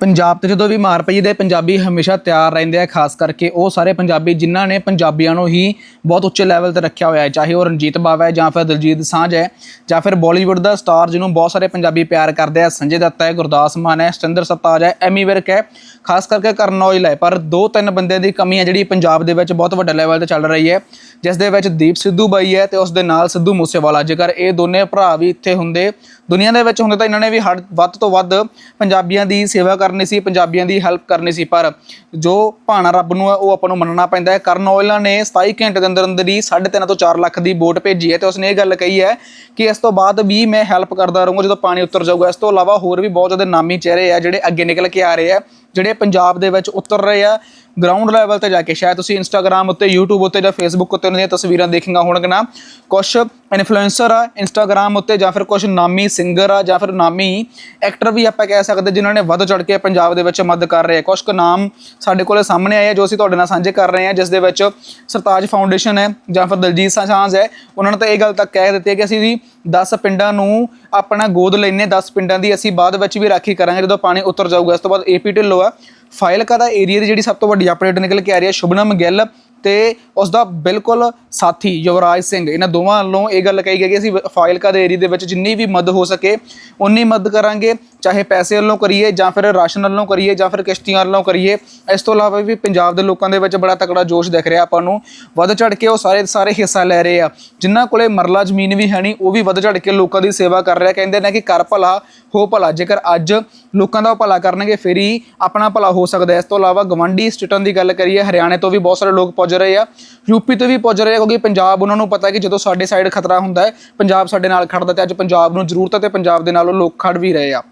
ਪੰਜਾਬ ਤੇ ਜਦੋਂ ਵੀ ਮਾਰ ਪਈ ਦੇ ਪੰਜਾਬੀ ਹਮੇਸ਼ਾ ਤਿਆਰ ਰਹਿੰਦੇ ਆ, ਖਾਸ ਕਰਕੇ ਉਹ ਸਾਰੇ ਪੰਜਾਬੀ ਜਿਨ੍ਹਾਂ ਨੇ ਪੰਜਾਬੀਆਂ ਨੂੰ ਹੀ ਬਹੁਤ ਉੱਚੇ ਲੈਵਲ ਤੇ ਰੱਖਿਆ ਹੋਇਆ ਹੈ, ਚਾਹੇ ਉਹ ਰਣਜੀਤ ਬਾਵਾ ਹੈ ਜਾਂ ਫਿਰ ਦਿਲਜੀਤ ਸਾਂਝ ਹੈ, ਜਾਂ ਫਿਰ ਬਾਲੀਵੁੱਡ ਦਾ ਸਟਾਰ ਜਿਹਨੂੰ ਬਹੁਤ ਸਾਰੇ ਪੰਜਾਬੀ ਪਿਆਰ ਕਰਦੇ ਆ, ਸੰਜੇ ਦੱਤ ਹੈ, ਗੁਰਦਾਸ ਮਾਨ ਹੈ, ਸਤਿੰਦਰ ਸਰਤਾਜ ਹੈ ਐਮੀ ਵਿਰਕ ਹੈ, ਖਾਸ ਕਰਕੇ ਕਰਨ ਔਜਲਾ ਹੈ, ਪਰ ਦੋ ਤਿੰਨ ਬੰਦਿਆਂ ਦੀ ਕਮੀ ਹੈ ਜਿਹੜੀ ਪੰਜਾਬ ਦੇ ਵਿੱਚ ਬਹੁਤ ਵੱਡਾ ਲੈਵਲ ਤੇ ਚੱਲ ਰਹੀ ਹੈ, ਜਿਸ ਦੇ ਵਿੱਚ ਦੀਪ ਸਿੱਧੂ ਬਾਈ ਹੈ ਤੇ ਉਸ ਦੇ ਨਾਲ ਸਿੱਧੂ ਮੂਸੇਵਾਲਾ, ਜੇਕਰ ਇਹ ਦੋਨੇ ਭਰਾ ਵੀ ਇੱਥੇ ਹੁੰਦੇ, ਦੁਨੀਆ ਦੇ ਵਿੱਚ ਹੁੰਦੇ ਤਾਂ ਇਹਨਾਂ ਨੇ ਵੀ ਹੱਦ- ਵੱਧ ਤੋਂ ਵੱਧ ਪੰਜਾਬੀਆਂ ਦੀ ਸੇਵਾ ਕਰਨੀ ਸੀ, ਪੰਜਾਬੀਆਂ ਦੀ ਹੈਲਪ ਕਰਨੀ ਸੀ, ਪਰ ਜੋ ਭਾਣਾ ਰੱਬ ਨੂੰ ਹੈ, ਉਹ ਆਪਾਂ ਨੂੰ ਮੰਨਣਾ ਪੈਂਦਾ ਹੈ। ਕਰਨ ਔਜਲਾ ਨੇ 27 ਘੰਟੇ ਦੇ ਅੰਦਰ ਅੰਦਰ ਹੀ 3.5 ਤੋਂ 4 ਲੱਖ ਦੀ ਵੋਟ ਭੇਜੀ ਹੈ ਤੇ ਉਸਨੇ ਇਹ ਗੱਲ ਕਹੀ ਹੈ ਕਿ ਇਸ ਤੋਂ ਬਾਅਦ ਵੀ ਮੈਂ ਹੈਲਪ ਕਰਦਾ ਰਹੂੰਗਾ ਜਦੋਂ ਪਾਣੀ ਉਤਰ ਜਾਊਗਾ। ਇਸ ਤੋਂ ਇਲਾਵਾ ਹੋਰ ਵੀ ਬਹੁਤ ਜ਼ਿਆਦਾ ਨਾਮੀ ਚਿਹਰੇ ਆ ਜਿਹੜੇ ਅੱਗੇ ਨਿਕਲ ਕੇ ਆ ਰਹੇ ਆ। ਜਿਹੜੇ ਪੰਜਾਬ ਦੇ ਵਿੱਚ ਉਤਰ ਰਹੇ ਆ ਗਰਾਊਂਡ ਲੈਵਲ ਤੇ ਜਾ ਕੇ, ਸ਼ਾਇਦ ਤੁਸੀਂ ਇੰਸਟਾਗ੍ਰam ਉੱਤੇ, YouTube ਉੱਤੇ ਜਾਂ Facebook ਉੱਤੇ ਉਹਨਾਂ ਦੀਆਂ ਤਸਵੀਰਾਂ ਦੇਖੀਆਂ ਹੋਣਗੀਆਂ ਕੁਝ ਇਨਫਲੂਐਂਸਰ ਆ ਇੰਸਟਾਗ੍ਰam ਉੱਤੇ ਜਾਂ ਫਿਰ ਕੁਝ ਨਾਮੀ ਸਿੰਗਰ ਆ ਜਾਂ ਫਿਰ ਨਾਮੀ ਐਕਟਰ ਵੀ ਆਪਾਂ ਕਹਿ ਸਕਦੇ ਜਿਨ੍ਹਾਂ ਨੇ ਵੱਧ ਚੜ ਕੇ ਪੰਜਾਬ ਦੇ ਵਿੱਚ ਮਦਦ ਕਰ ਰਹੇ ਆ। ਕੁਝ ਕੁ ਨਾਮ ਸਾਡੇ ਕੋਲੇ ਸਾਹਮਣੇ ਆਏ ਆ ਜੋ ਅਸੀਂ ਤੁਹਾਡੇ ਨਾਲ ਸਾਂਝੇ ਕਰ ਰਹੇ ਹਾਂ ਜਿਸ ਦੇ ਵਿੱਚ ਸਰਤਾਜ ਫਾਊਂਡੇਸ਼ਨ ਹੈ ਜਾਂ ਫਿਰ ਦਲਜੀਤ ਸਾਂਝ ਹੈ। ਉਹਨਾਂ ਨੇ ਤਾਂ ਇਹ ਗੱਲ ਤੱਕ ਕਹਿ ਦਿੱਤੀ ਹੈ ਕਿ ਅਸੀਂ ਜੀ 10 ਪਿੰਡਾਂ ਨੂੰ ਆਪਣਾ ਗੋਦ ਲੈਨੇ 10 ਪਿੰਡਾਂ ਦੀ ਅਸੀਂ ਬਾਅਦ ਵਿੱਚ ਵੀ ਰਾਖੀ ਕਰਾਂਗੇ ਜਦੋਂ ਪਾਣੀ ਉਤਰ ਜਾਊਗਾ। ਇਸ ਤੋਂ ਬਾਅਦ ਏਪੀ ਢਿੱਲੋਂ ਆ ਫਾਈਲਕਾ ਦਾ ਏਰੀਆ ਦੀ ਜਿਹੜੀ ਸਭ ਤੋਂ ਵੱਡੀ ਅਪਡੇਟ ਨਿਕਲ ਕੇ ਆ ਰਹੀ ਹੈ, ਸ਼ੁਭਨਮ ਗਿੱਲ। ਤੇ ਉਸ ਦਾ ਬਿਲਕੁਲ ਸਾਥੀ ਯੁਵਰਾਜ ਸਿੰਘ, ਇਹਨਾਂ ਦੋਵਾਂ ਵੱਲੋਂ ਇਹ ਗੱਲ ਕਹੀ ਗਈ ਕਿ ਅਸੀਂ ਫਾਈਲਕਾ ਦੇ ਏਰੀਆ ਦੇ ਵਿੱਚ ਜਿੰਨੀ ਵੀ ਮਦਦ ਹੋ ਸਕੇ ਉਨੀ ਮਦਦ ਕਰਾਂਗੇ, ਚਾਹੇ ਪੈਸੇ ਵੱਲੋਂ ਕਰੀਏ ਜਾਂ ਫਿਰ ਰਾਸ਼ਨ ਵੱਲੋਂ ਕਰੀਏ ਜਾਂ ਫਿਰ ਕਿਸ਼ਤੀਆਂ ਵੱਲੋਂ ਕਰੀਏ। ਇਸ ਤੋਂ ਇਲਾਵਾ ਵੀ ਪੰਜਾਬ ਦੇ ਲੋਕਾਂ ਦੇ ਵਿੱਚ ਬੜਾ ਤਕੜਾ ਜੋਸ਼ ਦਿਖ ਰਿਹਾ ਆਪਾਂ ਨੂੰ। ਵੱਧ ਚੜ ਕੇ ਉਹ ਸਾਰੇ ਸਾਰੇ ਹਿੱਸਾ ਲੈ ਰਹੇ ਆ। ਜਿਨ੍ਹਾਂ ਕੋਲੇ ਮਰਲਾ ਜ਼ਮੀਨ ਵੀ ਹੈ ਨਹੀਂ ਉਹ ਵੀ ਵੱਧ ਚੜ ਕੇ ਲੋਕਾਂ ਦੀ ਸੇਵਾ ਕਰ ਰਿਹਾ। ਕਹਿੰਦੇ ਨੇ ਕਿ ਕਰ ਭਲਾ, ਹੋ ਭਲਾ, ਜੇਕਰ ਅੱਜ ਲੋਕਾਂ ਦਾ ਭਲਾ ਕਰਨਗੇ, ਫਿਰ ਹੀ ਆਪਣਾ ਭਲਾ ਹੋ ਸਕਦਾ ਇਸ ਤੋਂ ਇਲਾਵਾ ਗਵੰਡੀ ਸਟੇਟਾਂ ਦੀ ਗੱਲ ਕਰੀਏ, ਹਰਿਆਣੇ ਤੋਂ ਵੀ ਬਹੁਤ ਸਾਰੇ ਲੋਕ ਪਹੁੰਚ ਰਹੇ ਆ। ਯੂਪੀ ਤੋਂ ਵੀ ਪੁੱਜ ਰਹੇ ਆ ਕਿਉਂਕਿ ਪੰਜਾਬ ਉਹਨਾਂ ਨੂੰ ਪਤਾ ਕਿ ਜਦੋਂ ਸਾਡੇ ਸਾਈਡ ਖਤਰਾ ਹੁੰਦਾ ਹੈ, ਪੰਜਾਬ ਸਾਡੇ ਨਾਲ ਖੜਦਾ ਤੇ ਅੱਜ ਪੰਜਾਬ ਨੂੰ ਜ਼ਰੂਰਤ ਹੈ ਤੇ ਪੰਜਾਬ ਦੇ ਨਾਲ ਉਹ ਲੋਕ ਖੜ ਵੀ ਰਹੇ ਆ।